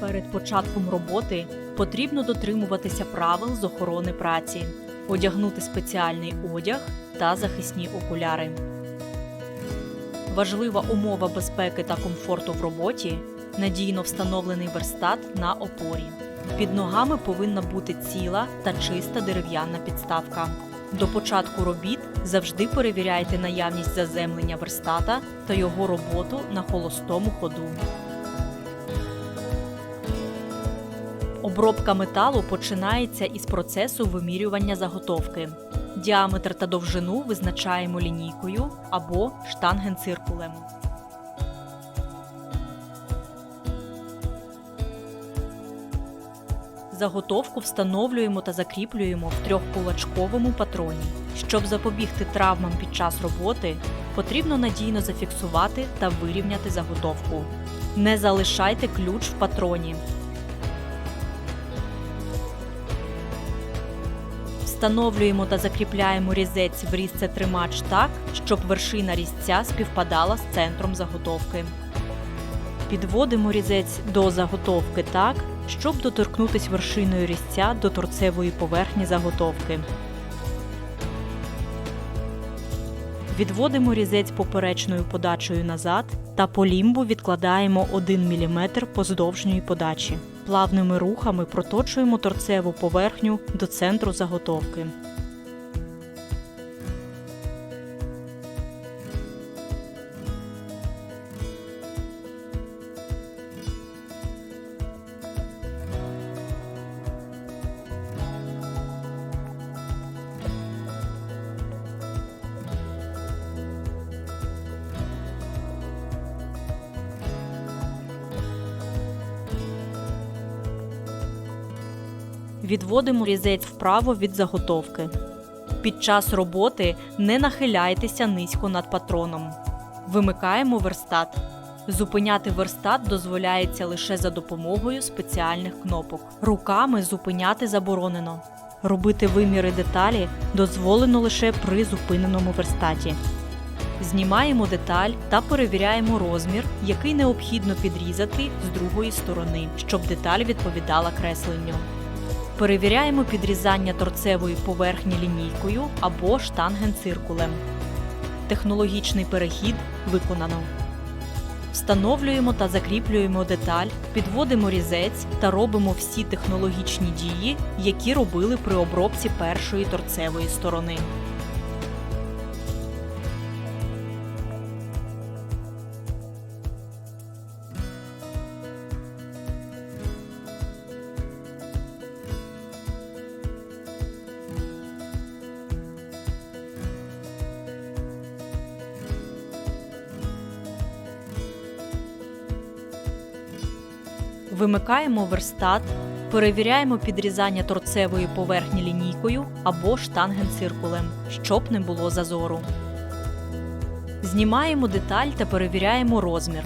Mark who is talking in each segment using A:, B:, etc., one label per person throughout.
A: Перед початком роботи потрібно дотримуватися правил з охорони праці, одягнути спеціальний одяг та захисні окуляри. Важлива умова безпеки та комфорту в роботі надійно встановлений верстат на опорі. Під ногами повинна бути ціла та чиста дерев'яна підставка. До початку робіт завжди перевіряйте наявність заземлення верстата та його роботу на холостому ходу. Обробка металу починається із процесу вимірювання заготовки. Діаметр та довжину визначаємо лінійкою або штангенциркулем. Заготовку встановлюємо та закріплюємо в трьохкулачковому патроні. Щоб запобігти травмам під час роботи, потрібно надійно зафіксувати та вирівняти заготовку. Не залишайте ключ в патроні. Встановлюємо та закріпляємо різець в різце тримач так, щоб вершина різця співпадала з центром заготовки. Підводимо різець до заготовки так, щоб доторкнутися вершиною різця до торцевої поверхні заготовки. Відводимо різець поперечною подачею назад та по лімбу відкладаємо 1 мм поздовжньої подачі. Плавними рухами проточуємо торцеву поверхню до центру заготовки. Відводимо різець вправо від заготовки. Під час роботи не нахиляйтеся низько над патроном. Вимикаємо верстат. Зупиняти верстат дозволяється лише за допомогою спеціальних кнопок. Руками зупиняти заборонено. Робити виміри деталі дозволено лише при зупиненому верстаті. Знімаємо деталь та перевіряємо розмір, який необхідно підрізати з другої сторони, щоб деталь відповідала кресленню. Перевіряємо підрізання торцевої поверхні лінійкою або штангенциркулем. Технологічний перехід виконано. Встановлюємо та закріплюємо деталь, підводимо різець та робимо всі технологічні дії, які робили при обробці першої торцевої сторони. Вимикаємо верстат, перевіряємо підрізання торцевої поверхні лінійкою або штангенциркулем, щоб не було зазору. Знімаємо деталь та перевіряємо розмір.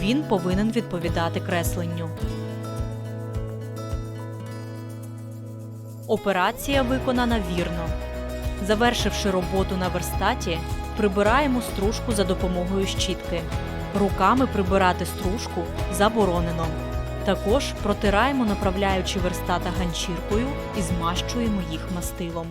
A: Він повинен відповідати кресленню. Операція виконана вірно. Завершивши роботу на верстаті, прибираємо стружку за допомогою щітки. Руками прибирати стружку заборонено. Також протираємо направляючи верстата ганчіркою і змащуємо їх мастилом.